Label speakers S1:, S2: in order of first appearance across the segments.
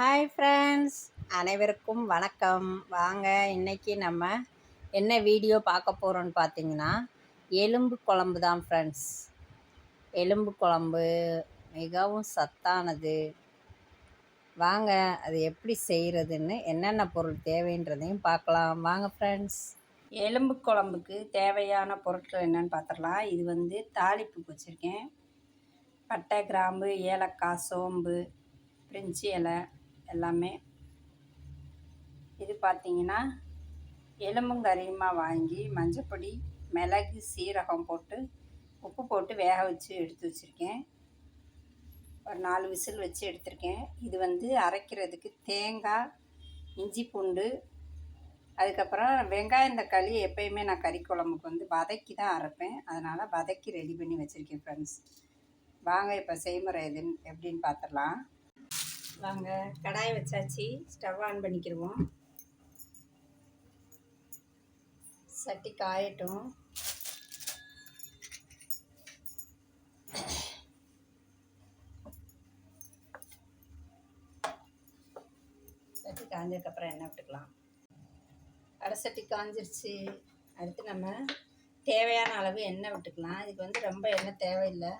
S1: Hi friends அனைவருக்கும் வணக்கம். வாங்க இன்றைக்கி நம்ம என்ன வீடியோ பார்க்க போகிறோன்னு பார்த்தீங்கன்னா எலும்பு குழம்பு தான் ஃப்ரெண்ட்ஸ் எலும்பு குழம்பு மிகவும் சத்தானது. வாங்க அது எப்படி செய்கிறதுன்னு என்னென்ன பொருள் தேவைன்றதையும் பார்க்கலாம். வாங்க ஃப்ரெண்ட்ஸ் எலும்பு குழம்புக்கு தேவையான பொருட்கள் என்னென்னு பார்த்துடலாம். இது வந்து தாளிப்புக்கு வச்சுருக்கேன். பட்டை கிராம்பு ஏலக்காய் சோம்பு பிரிஞ்சி இலை எல்லாமே. இது பார்த்தீங்கன்னா எலும்புங்கறியுமாக வாங்கி மஞ்சப்பொடி மிளகு சீரகம் போட்டு உப்பு போட்டு வேக வச்சு எடுத்து வச்சுருக்கேன். ஒரு நாலு விசில் வச்சு எடுத்திருக்கேன். இது வந்து அரைக்கிறதுக்கு தேங்காய் இஞ்சி பூண்டு அதுக்கப்புறம் வெங்காயம் தக்காளி எப்பயுமே நான் கறி குழம்புக்கு வந்து வதக்கி தான் அரைப்பேன். அதனால் வதக்கி ரெடி பண்ணி வச்சுருக்கேன் ஃப்ரெண்ட்ஸ் வாங்க இப்போ செய்முறை எதுன்னு எப்படின்னு பார்த்துடலாம் வாங்க கடாயை வச்சாச்சு. ஸ்டவ் ஆன் பண்ணிக்கிடுவோம். சட்டி காயட்டும். சட்டி காஞ்சதுக்கப்புறம் எண்ணெய் விட்டுக்கலாம். அரை சட்டி காஞ்சிருச்சு. அடுத்து நம்ம தேவையான அளவு எண்ணெய் விட்டுக்கலாம். இதுக்கு வந்து ரொம்ப எண்ணெய் தேவையில்லை.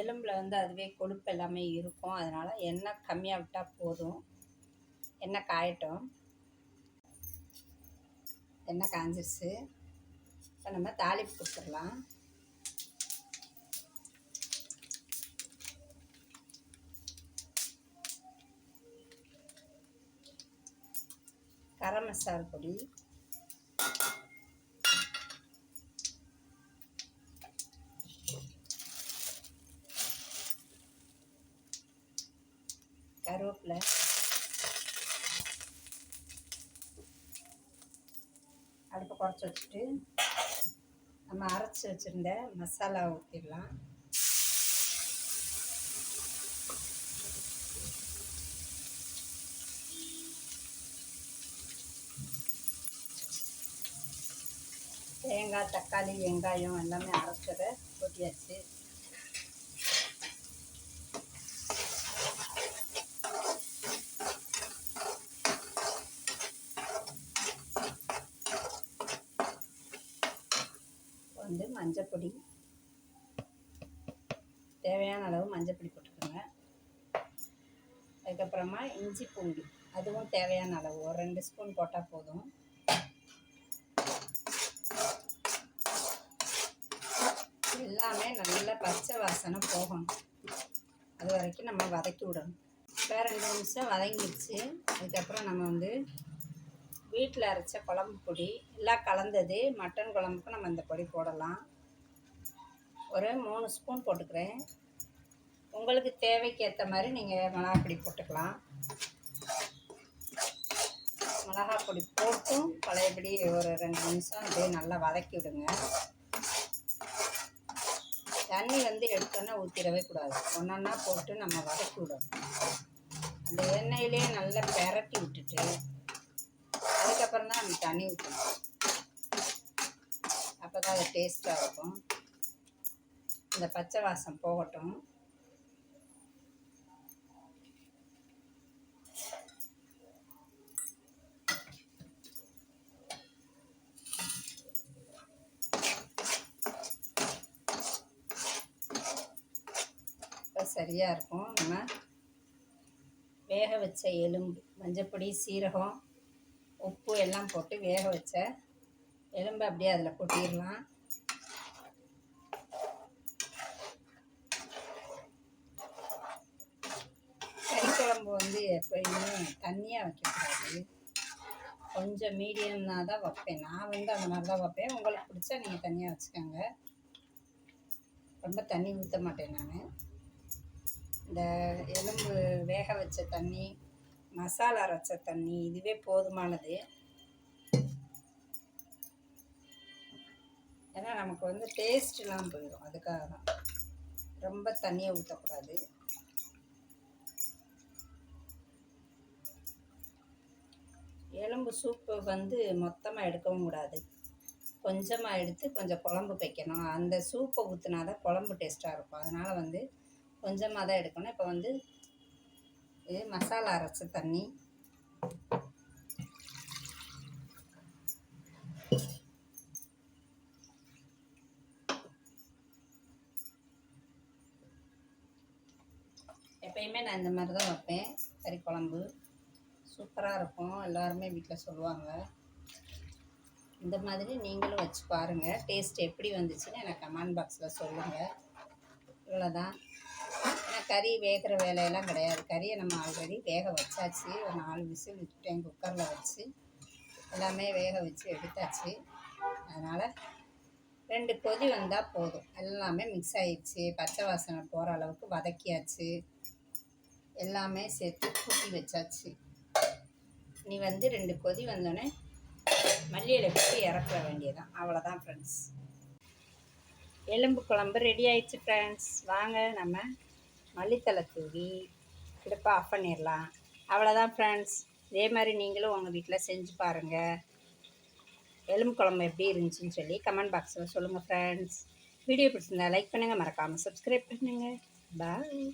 S1: எலும்பில் வந்து அதுவே கொழுப்பு எல்லாமே இருக்கும். அதனால் எண்ணெய் கம்மியாக விட்டால் போதும். எண்ணெய் காயட்டும். எண்ணெய் காஞ்சிருச்சு. இப்போ நம்ம தாளிப்பு கொடுத்துடலாம். கரம் மசால் பொடி. கருவேப்பிலை அடுப்பை குறைச்சி வச்சுட்டு நம்ம அரைச்சி வச்சுருந்த மசாலா ஊற்றிடலாம் தேங்காய் தக்காளி வெங்காயம் எல்லாமே அரைச்சதை கொட்டியாச்சு வந்து மஞ்சப்பொடி தேவையான அளவு மஞ்சப்பொடி போட்டுக்கோங்க. அதுக்கப்புறமா இஞ்சி பூண்டு அதுவும் தேவையான அளவு. ஒரு ரெண்டு ஸ்பூன் போட்டால் போதும். எல்லாமே நல்லா பச்சை வாசனை போகணும். அது வரைக்கும் நம்ம வதக்கி விடணும். இப்போ ரெண்டு நிமிஷம் வதங்கிடுச்சு. அதுக்கப்புறம் நம்ம வந்து வீட்டில் அரைச்ச குழம்பு பொடி எல்லாம் கலந்தது. மட்டன் குழம்புக்கு நம்ம இந்த பொடி போடலாம். ஒரு மூணு ஸ்பூன் போட்டுக்கிறேன். உங்களுக்கு தேவைக்கு ஏற்ற மாதிரி நீங்கள் மிளகா பொடி போட்டுக்கலாம். மிளகா பொடி போட்டும். பழையபடி ஒரு ரெண்டு நிமிஷம் அப்படியே நல்லா வதக்கி விடுங்க. தண்ணி வந்து எடுத்தோன்னே ஊற்றிடவே கூடாது. ஒன்றா போட்டு நம்ம வதக்கி விடணும். அந்த எண்ணெயிலே நல்லா பெரட்டி விட்டுட்டு அதுக்கப்புறம் தான் நம்ம தண்ணி ஊற்றணும் அப்போ தான் அது டேஸ்ட்டாக இருக்கும். இந்த பச்சை வாசம் போகட்டும். சரியாக இருக்கும். நம்ம வேக வச்ச எலும்பு மஞ்சப்பொடி சீரகம் உப்பு எல்லாம் போட்டு வேக வச்ச. எலும்பை அப்படியே அதில் கொட்டிடலாம். கறி குழம்பு வந்து எப்பயுமே தண்ணியாக வைக்கக்கூடாது. கொஞ்சம் மீடியம்னா தான் வைப்பேன். நான் வந்து அந்த மாதிரி தான் வைப்பேன். உங்களுக்கு பிடிச்சா நீங்கள் தனியாக வச்சுக்கோங்க. ரொம்ப தண்ணி ஊற்ற மாட்டேன் நான். இந்த எலும்பு வேக வச்ச தண்ணி மசாலா அரைச்ச தண்ணி இதுவே போதுமானது. ஏன்னா நமக்கு வந்து டேஸ்ட்லாம் போயிடும். அதுக்காக தான். ரொம்ப தண்ணியை ஊற்றக்கூடாது எலும்பு சூப்பு வந்து மொத்தமாக எடுக்கவும் கூடாது. கொஞ்சமாக எடுத்து கொஞ்சம் குழம்பு வைக்கணும். அந்த சூப்பை ஊற்றினா தான் குழம்பு டேஸ்ட்டாக இருக்கும். அதனால் வந்து கொஞ்சமாக தான் எடுக்கணும். இப்போ வந்து இது மசாலா அரைச்ச தண்ணி. எப்பயுமே நான் இந்த மாதிரி தான் வைப்பேன். கறி குழம்பு சூப்பராக இருக்கும். எல்லாருமே வீட்டில் சொல்லுவாங்க. இந்த மாதிரி நீங்களும் வச்சு பாருங்கள் டேஸ்ட் எப்படி வந்துச்சுன்னு எனக்கு கமெண்ட் பாக்ஸில் சொல்லுங்கள் இவ்வளோதான் கறி வேகிற வேலையெல்லாம் கிடையாது. கறியை நம்ம ஆல்ரெடி வேக வச்சாச்சு. ஒரு நாலு விசில் விட்டுட்டேன் குக்கரில் வச்சு. எல்லாமே வேக வச்சு எடுத்தாச்சு. அதனால் ரெண்டு கொதி வந்தால் போதும். எல்லாமே மிக்ஸ் ஆயிடுச்சு. பச்சை வாசனை போகிற அளவுக்கு வதக்கியாச்சு. எல்லாமே சேர்த்து கூட்டி வச்சாச்சு. நீ வந்து ரெண்டு கொதி வந்தோடனே மல்லியில் போட்டு இறக்க வேண்டியதான் அவ்வளோதான் ஃப்ரெண்ட்ஸ் எலும்பு குழம்பு ரெடி ஆயிடுச்சு ஃப்ரெண்ட்ஸ் வாங்க நம்ம மல்லித்தலை தூவி அடுப்பை ஆஃப் பண்ணிடலாம் அவ்வளோதான் ஃப்ரெண்ட்ஸ் இதே மாதிரி நீங்களும் உங்கள் வீட்டில் செஞ்சு பாருங்கள் எலும்பு குழம்பு எப்படி இருந்துச்சுன்னு சொல்லி கமெண்ட் பாக்ஸில் சொல்லுங்கள் ஃப்ரெண்ட்ஸ் வீடியோ பிடிச்சிருந்தா லைக் பண்ணுங்கள் மறக்காமல் சப்ஸ்கிரைப் பண்ணுங்கள் பாய்